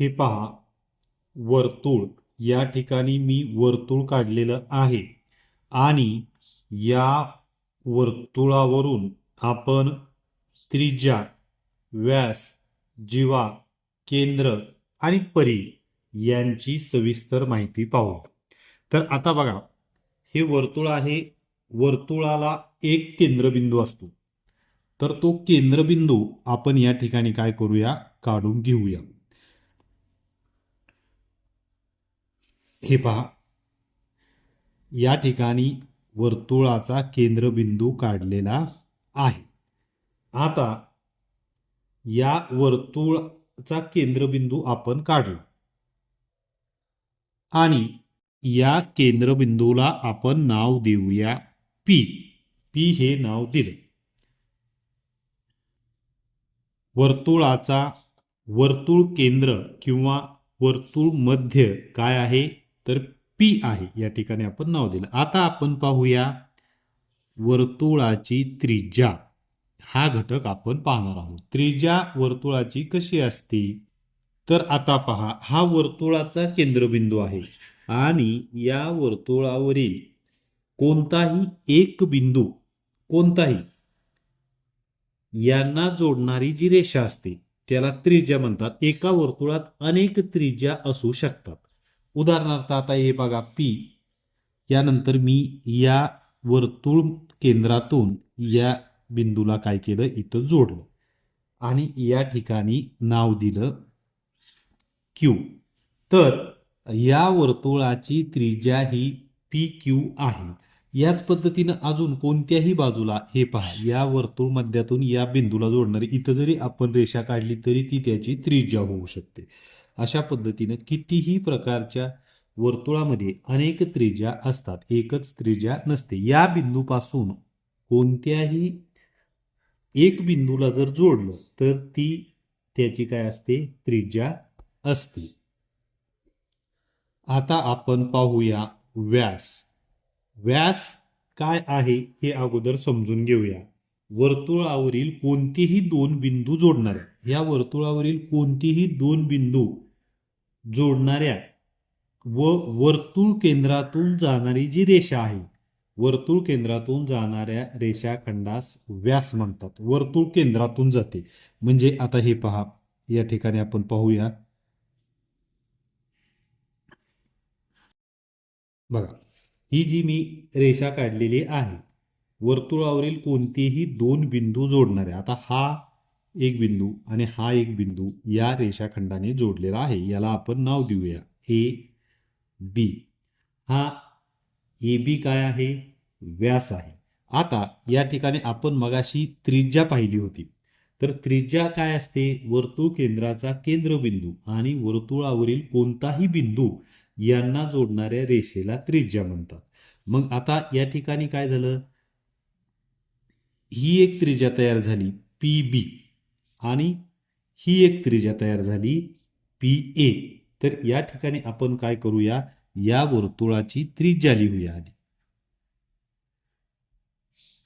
हे पहा. वर्तुळ. या ठिकाणी मी वर्तुळ काढलेलं आहे. आणि या वर्तुळावरून आपण त्रिज्या व्यास जीवा केंद्र आणि परी यांची सविस्तर माहिती पाहू. तर आता बघा. हे वर्तुळ आहे. वर्तुळाला एक केंद्रबिंदू असतो. तर तो केंद्रबिंदू आपण या ठिकाणी काय करूया? काढून घेऊया. हे पहा. या ठिकाणी वर्तुळाचा केंद्रबिंदू काढलेला आहे. आता या वर्तुळाचा केंद्रबिंदू आपण काढला. आणि या केंद्रबिंदूला आपण नाव देऊया पी पी हे नाव दिले. वर्तुळाचा वर्तुळ केंद्र किंवा वर्तुळ मध्य काय आहे? तर पी आहे. या ठिकाणी आपण नाव दिलं. आता आपण पाहूया वर्तुळाची त्रिज्या. हा घटक आपण पाहणार आहोत. त्रिज्या वर्तुळाची कशी असते? तर आता पहा हा वर्तुळाचा केंद्रबिंदू आहे आणि या वर्तुळावरील कोणताही एक बिंदू कोणताही यांना जोडणारी जी रेषा असते त्याला त्रिज्या म्हणतात. एका वर्तुळात अनेक त्रिज्या असू शकतात. उदाहरणार्थ आता हे बघा पी यानंतर मी या वर्तुळ केंद्रातून या बिंदूला काय केलं? इथं जोडलं. आणि या ठिकाणी नाव दिलं क्यू तर या वर्तुळाची त्रिज्या ही पी क्यू आहे. याच पद्धतीनं अजून कोणत्याही बाजूला हे पहा या वर्तुळ मध्यातून या बिंदूला जोडणारी इथं जरी आपण रेषा काढली तरी ती त्याची त्रिज्या होऊ शकते. अशा पद्धतीनं कितीही प्रकारच्या वर्तुळामध्ये अनेक त्रिज्या असतात. एकच त्रिज्या नसते. या बिंदूपासून कोणत्याही एक बिंदूला जर जोडलं तर ती त्याची काय असते? त्रिज्या असते. आता आपण पाहूया व्यास. व्यास काय आहे हे अगोदर समजून घेऊया. वर्तुळावरील कोणतेही दोन बिंदू जोडणाऱ्या या वर्तुळावरील कोणतेही दोन बिंदू जोडणाऱ्या व वर्तुळ केंद्रातून जाणारी जी रेषा आहे वर्तुळ केंद्रातून जाणाऱ्या रेषाखंडास व्यास म्हणतात. वर्तुळ केंद्रातून जाते. म्हणजे आता हे पहा या ठिकाणी आपण पाहूया. बघा ही जी मी रेषा काढलेली आहे वर्तुळावरील कोणतेही दोन बिंदू जोडणारे आता हा एक बिंदू आणि हा एक बिंदू या रेषाखंडाने जोडलेला आहे. याला आपण नाव देऊया. A B. हा ए बी काय आहे? व्यास आहे. आता या ठिकाणी आपण मगाशी त्रिज्या पाहिली होती. तर त्रिज्या काय असते? वर्तुळ केंद्राचा केंद्रबिंदू आणि वर्तुळावरील कोणताही बिंदू यांना जोडणाऱ्या रेषेला त्रिज्या म्हणतात. मग आता या ठिकाणी काय झालं? ही एक त्रिज्या तयार झाली पी बी. आणि ही एक त्रिज्या तयार झाली पी ए. तर या ठिकाणी आपण काय करूया? या वर्तुळाची त्रिज्या लिहूया आधी.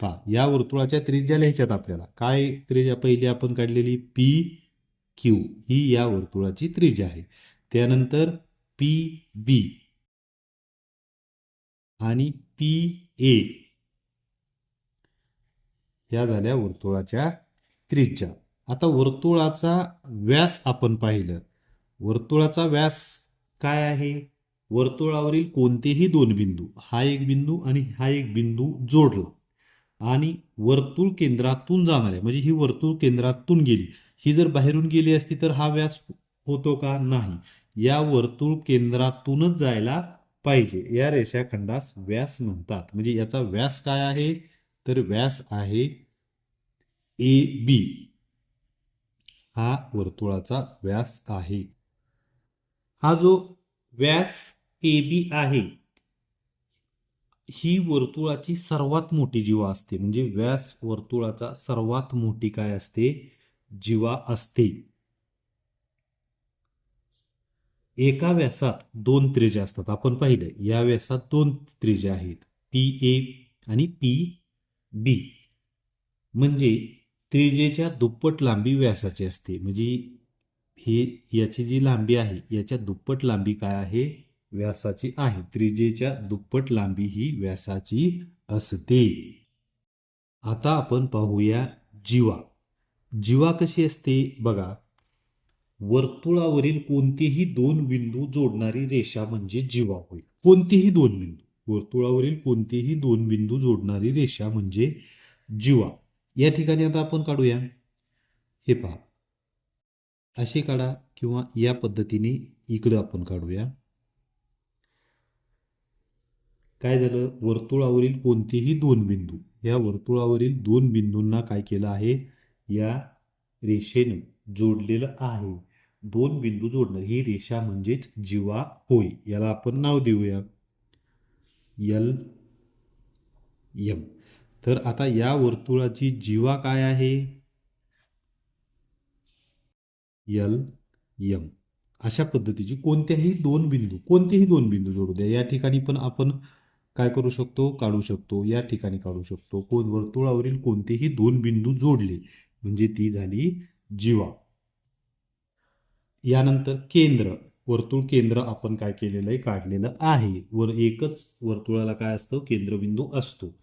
पहा या वर्तुळाच्या त्रिज्या लिहायच्यात आपल्याला. काय त्रिज्या पहिली आपण काढलेली? P Q. ही या वर्तुळाची त्रिज्या आहे. त्यानंतर पी बी. आणि पी ए. ह्या झाल्या वर्तुळाच्या त्रिज्या. आता वर्तुळाचा व्यास आपण पाहिलं. वर्तुळाचा व्यास काय आहे? वर्तुळावरील कोणतेही दोन बिंदू हा एक बिंदू आणि हा एक बिंदू जोडला आणि वर्तुळ केंद्रातून जाणाऱ्या म्हणजे ही वर्तुळ केंद्रातून गेली. ही जर बाहेरून गेली असती तर हा व्यास होतो का? नाही. या वर्तुळ केंद्रातूनच जायला पाहिजे. या रेषाखंडास व्यास म्हणतात. म्हणजे याचा व्यास काय आहे? तर व्यास आहे ए बी. हा वर्तुळाचा व्यास आहे. हा जो व्यास ए बी आहे ही वर्तुळाची सर्वात मोठी जीवा असते. म्हणजे व्यास वर्तुळाचा सर्वात मोठी काय असते? जीवा असते. एका व्यासात दोन त्रिज्या असतात. आपण पाहिलं या व्यासात दोन त्रिज्या आहेत. पी ए आणि पी बी. म्हणजे त्रिजेच्या दुप्पट लांबी व्यासाची असते. म्हणजे ही याची जी लांबी आहे याच्या दुप्पट लांबी काय आहे? व्यासाची आहे. त्रिजेच्या दुप्पट लांबी ही व्यासाची असते. आता आपण पाहूया जीवा. जीवा कशी असते? बघा. वर्तुळावरील कोणतेही दोन बिंदू जोडणारी रेषा म्हणजे जीवा होईल कोणतेही दोन बिंदू. वर्तुळावरील कोणतीही दोन बिंदू जोडणारी रेषा म्हणजे जीवा. या ठिकाणी आता आपण काढूया. हे पहा. असे काढा किंवा या पद्धतीने इकडं आपण काढूया. काय झालं? वर्तुळावरील कोणतेही दोन बिंदू. या वर्तुळावरील दोन बिंदूंना काय केलं आहे? या रेषेनं जोडलेलं आहे. दोन बिंदू जोडणार ही रेषा म्हणजेच जीवा होय. याला आपण नाव देऊया. L M. तर आता या वर्तुळाची जीवा काय आहे? L M. अशा पद्धतीची कोणत्याही दोन बिंदू कोणतेही दोन बिंदू जोडू द्या. या ठिकाणी पण आपण काय करू शकतो? काढू शकतो. या ठिकाणी काढू शकतो. कोण वर्तुळावरील कोणतेही दोन बिंदू जोडले म्हणजे ती झाली जीवा. यानंतर केंद्र. वर्तुळ केंद्र आपण काय केलेलं आहे? काढलेलं आहे. वर एकच वर्तुळाला काय असतं? केंद्रबिंदू असतो.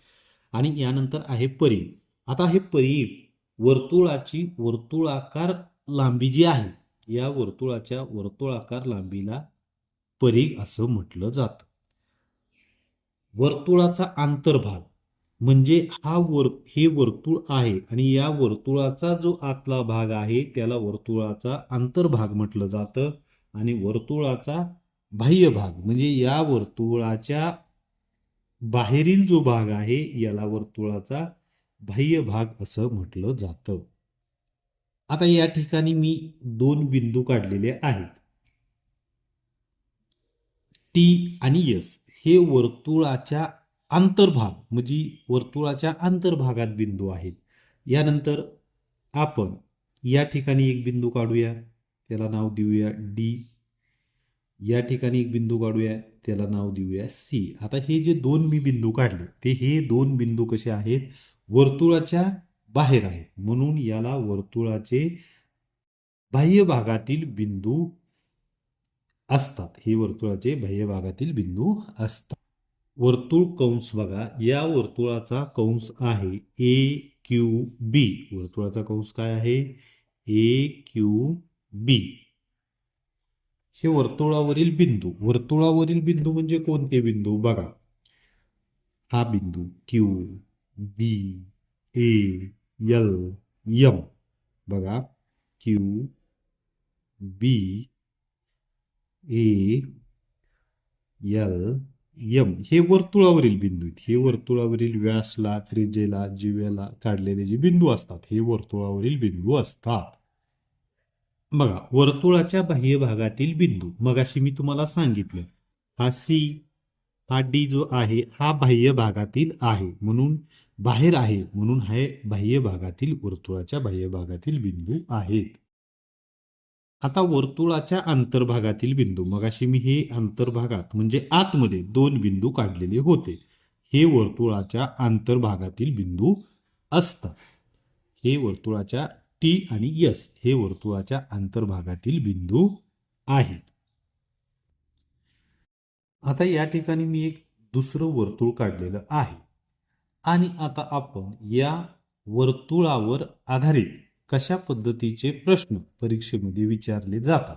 आणि यानंतर आहे परी. आता हे परी वर्तुळाची वर्तुळाकार लांबी जी आहे या वर्तुळाच्या वर्तुळाकार लांबीला परीघ असं म्हटलं जातं. वर्तुळाचा आंतरभाग म्हणजे हा वर हे वर्तुळ आहे आणि या वर्तुळाचा जो आतला भाग आहे त्याला वर्तुळाचा आंतरभाग म्हटलं जातं. आणि वर्तुळाचा बाह्य भाग म्हणजे या वर्तुळाच्या बाहेरील जो भाग आहे याला वर्तुळाचा बाह्य भाग असं म्हटलं जातं. आता या ठिकाणी मी दोन बिंदू काढलेले आहेत. टी आणि यस हे वर्तुळाच्या आंतरभाग म्हणजे वर्तुळाच्या आंतरभागात बिंदू आहेत. यानंतर आपण या ठिकाणी एक बिंदू काढूया. त्याला नाव देऊया डी या ठिकाणी एक बिंदू काढूया त्याला नाव देऊया सी आता हे जे दोन मी बिंदू काढले ते हे दोन बिंदू कसे आहेत? वर्तुळाच्या बाहेर आहेत. म्हणून याला वर्तुळाचे बाह्य भागातील बिंदू असतात. हे वर्तुळाचे बाह्य भागातील बिंदू असतात. वर्तुळ कंस बघा या वर्तुळाचा कंस आहे ए क्यू बी वर्तुळाचा कंस काय आहे? A Q B. हे वर्तुळावरील बिंदू. वर्तुळावरील बिंदू म्हणजे कोणते बिंदू? बघा. हा बिंदू Q B A L M बघा. Q B A L M हे वर्तुळावरील बिंदू आहेत. हे वर्तुळावरील व्यासला त्रिजेला जिवेला काढलेले जे बिंदू असतात हे वर्तुळावरील बिंदू असतात. बघा वर्तुळाच्या बाह्य भागातील बिंदू. मगाशी मी तुम्हाला सांगितलं हा सी हा डी जो आहे हा बाह्य भागातील आहे. म्हणून बाहेर आहे म्हणून हे बाह्य भागातील वर्तुळाच्या बाह्य भागातील बिंदू आहेत. आता वर्तुळाच्या अंतर्भागातील बिंदू. मगाशी मी हे अंतर्भागात म्हणजे आतमध्ये दोन बिंदू काढलेले होते. हे वर्तुळाच्या अंतर्भागातील बिंदू असतात. हे वर्तुळाच्या टी आणि यस हे वर्तुळाच्या अंतर्भागातील बिंदू आहेत. आता या ठिकाणी मी एक दुसरं वर्तुळ काढलेलं आहे. आणि आता आपण या वर्तुळावर आधारित कशा पद्धतीचे प्रश्न परीक्षेमध्ये विचारले जातात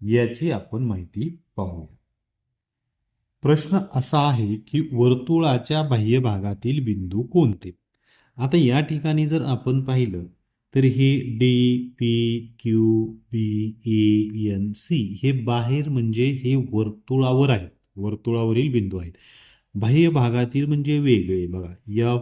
याची आपण माहिती पाहूया. प्रश्न असा आहे की वर्तुळाच्या बाह्य भागातील बिंदू कोणते? आता या ठिकाणी जर आपण पाहिलं तर हे D P Q B A N C हे बाहेर म्हणजे हे वर्तुळावर आहेत. वर्तुळावरील बिंदू आहेत. बाह्य भागातील म्हणजे वेगळे बघा. यफ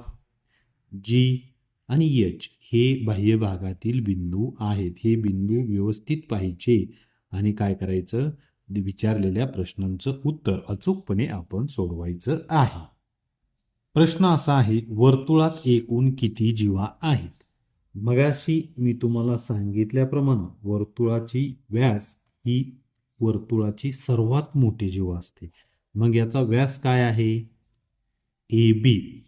जी आणि एच हे बाह्य भागातील बिंदू आहेत. हे बिंदू व्यवस्थित पाहिजे. आणि काय करायचं? विचारलेल्या प्रश्नांचं उत्तर अचूकपणे आपण सोडवायचं आहे. प्रश्न असा आहे वर्तुळात एकूण किती जीवा आहेत? मगाशी मी तुम्हाला सांगितल्याप्रमाणे वर्तुळाची व्यास ही वर्तुळाची सर्वात मोठी जीवा असते. मग याचा व्यास काय आहे? A B.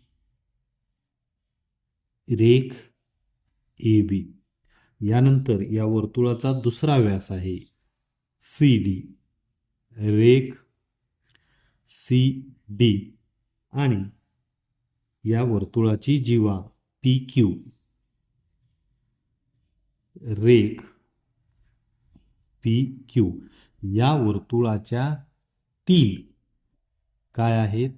रेख ए बी. यानंतर या वर्तुळाचा दुसरा व्यास आहे सी डी. रेख सी डी. आणि या वर्तुळाची जीवा पी क्यू. रेख पी क्यू या वर्तुळाच्या तीन काय आहेत?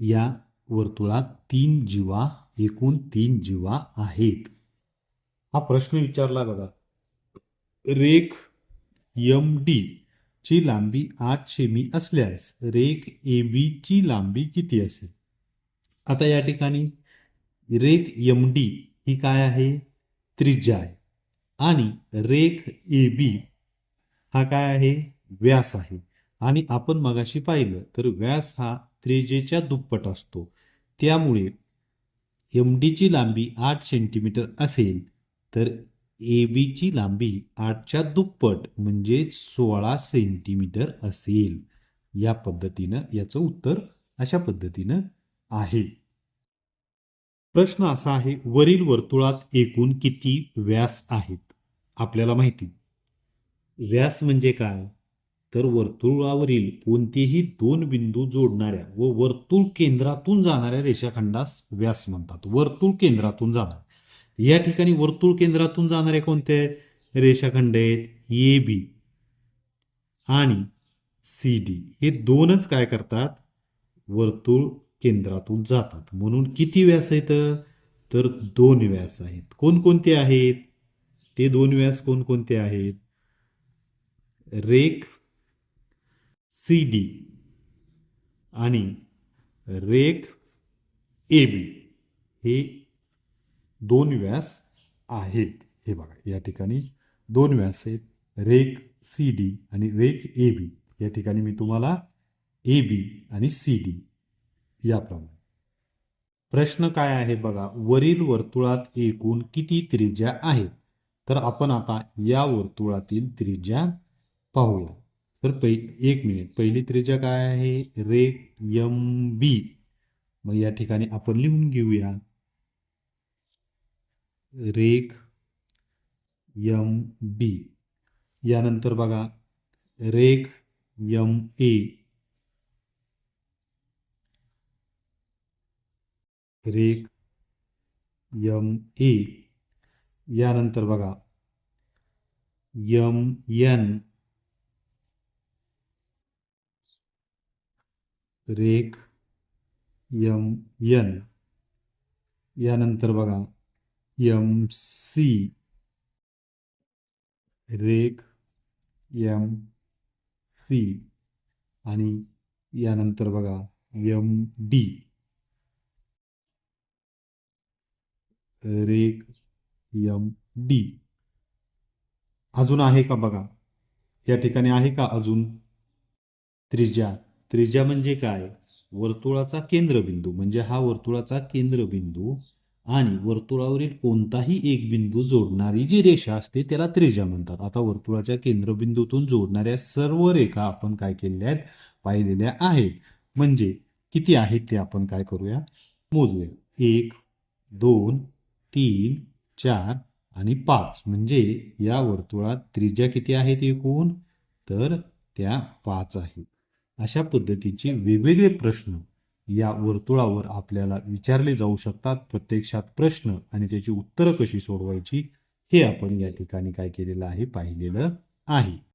या वर्तुळात तीन जीवा एकूण तीन जीवा आहेत. हा प्रश्न विचारला बघा. रेख एम डी ची लांबी आठ सेमी असल्यास रेख ए बी ची लांबी किती असेल? आता या ठिकाणी रेख एम डी ही काय आहे? त्रिज्या आहे आणि रेख ए बी हा काय आहे? व्यास आहे. आणि आपण मगाशी पाहिलं तर व्यास हा त्रिजेच्या दुप्पट असतो. त्यामुळे एम डीची लांबी आठ सेंटीमीटर असेल तर ए बीची लांबी आठच्या दुप्पट म्हणजे सोळा सेंटीमीटर असेल. या पद्धतीनं याचं उत्तर अशा पद्धतीनं आहे. प्रश्न असा आहे वरील वर्तुळात एकूण किती व्यास आहेत? आपल्याला माहिती. व्यास म्हणजे काय? तर वर्तुळावरील कोणतेही दोन बिंदू जोडणाऱ्या व वर्तुळ केंद्रातून जाणाऱ्या रेषाखंडास व्यास म्हणतात. वर्तुळ केंद्रातून जाणार. या ठिकाणी वर्तुळ केंद्रातून जाणारे कोणते? रेषाखंड आहेत. ए बी आणि सी डी. हे दोनच काय करतात? वर्तुळ केंद्रातून जातात. म्हणून किती व्यास आहेत? तर दोन व्यास आहेत. कोणकोणते आहेत? ते दोन व्यास कोणकोणते आहेत? रेख सी डी आणि रेख ए बी हे दोन व्यास आहेत. हे बघा या ठिकाणी दोन व्यास आहेत. रेख सी डी आणि रेख ए बी या ठिकाणी मी तुम्हाला ए बी आणि सी डी याप्रमाणे. प्रश्न काय आहे बघा वरील वर्तुळात एकूण किती त्रिज्या आहेत? तर आपण आता या वर्तुळातील त्रिज्या पाहूया. तर पै एक मिनिट पहिली त्रिज्या काय आहे? Ray M B. मग या ठिकाणी आपण लिहून घेऊया. रेख यम बी. यानंतर बघा रेख यम ए. रेख यम ए यानंतर बघा. यम एन रेख यम एन यानंतर बघा. M C. रेख यम सी. आणि यानंतर बघा. M D. Rake M D. अजून आहे का बघा? या ठिकाणी आहे का अजून? त्रिज्या. त्रिज्या म्हणजे काय? वर्तुळाचा केंद्रबिंदू. म्हणजे हा वर्तुळाचा केंद्रबिंदू आणि वर्तुळावरील कोणताही एक बिंदू जोडणारी जी रेषा असते त्याला त्रिज्या म्हणतात. आता वर्तुळाच्या केंद्रबिंदूतून जोडणाऱ्या सर्व रेखा आपण काय केलेल्या आहेत? पाहिलेल्या आहेत. म्हणजे किती आहेत ते आपण काय करूया? मोजूया. एक दोन तीन चार आणि पाच. म्हणजे या वर्तुळात त्रिज्या किती आहेत एकूण? तर त्या पाच आहेत. अशा पद्धतीचे वेगवेगळे प्रश्न या वर्तुळावर आपल्याला विचारले जाऊ शकतात. प्रत्यक्षात प्रश्न आणि त्याची उत्तरं कशी सोडवायची हे आपण या ठिकाणी काय केलेलं आहे पाहिलेलं आहे.